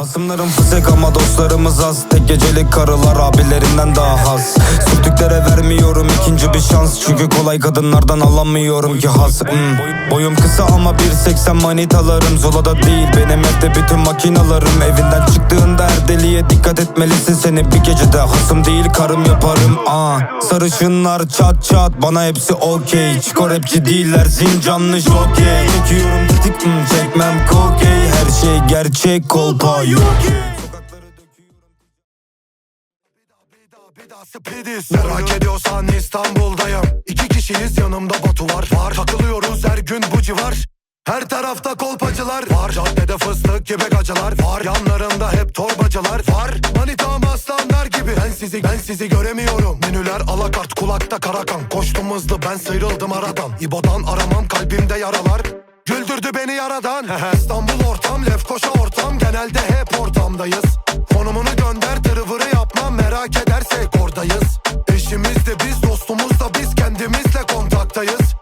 Hasımlarım fısık ama dostlarımız az. Tek gecelik karılar abilerinden daha az Sürtüklere vermiyorum ikinci bir şans. Çünkü kolay kadınlardan alamıyorum ki haz Hmm. Boyum kısa ama 1.80 manitalarım. Zolada değil benim evde bütün makinalarım. Evinden çıktığında her deliğe dikkat etmelisin Seni. Bir gecede hasım değil karım yaparım. Aa. Sarışınlar çat çat. Bana hepsi okey. Çiko rapçi değiller zincanlı. Jokey Çekiyorum tetik hmm, çekmem kokey. Her şey gerçek kolpa yok. Merak ediyorsan İstanbul'dayım. İki kişiyiz yanımda Batu var. Var. Takılıyoruz her gün bu civar. Her tarafta kolpacılar var. Caddede fıstık gibi gacılar var. Yanlarında hep torbacılar var. Manitam aslanlar gibi. Ben sizi ben sizi göremiyorum. Menüler alakart kulakta karakan. Koştum hızlı ben sıyrıldım aradan. İbo'dan aramam kalbimde yaralar. Güldürdü beni yaradan. İstanbul ortam Merak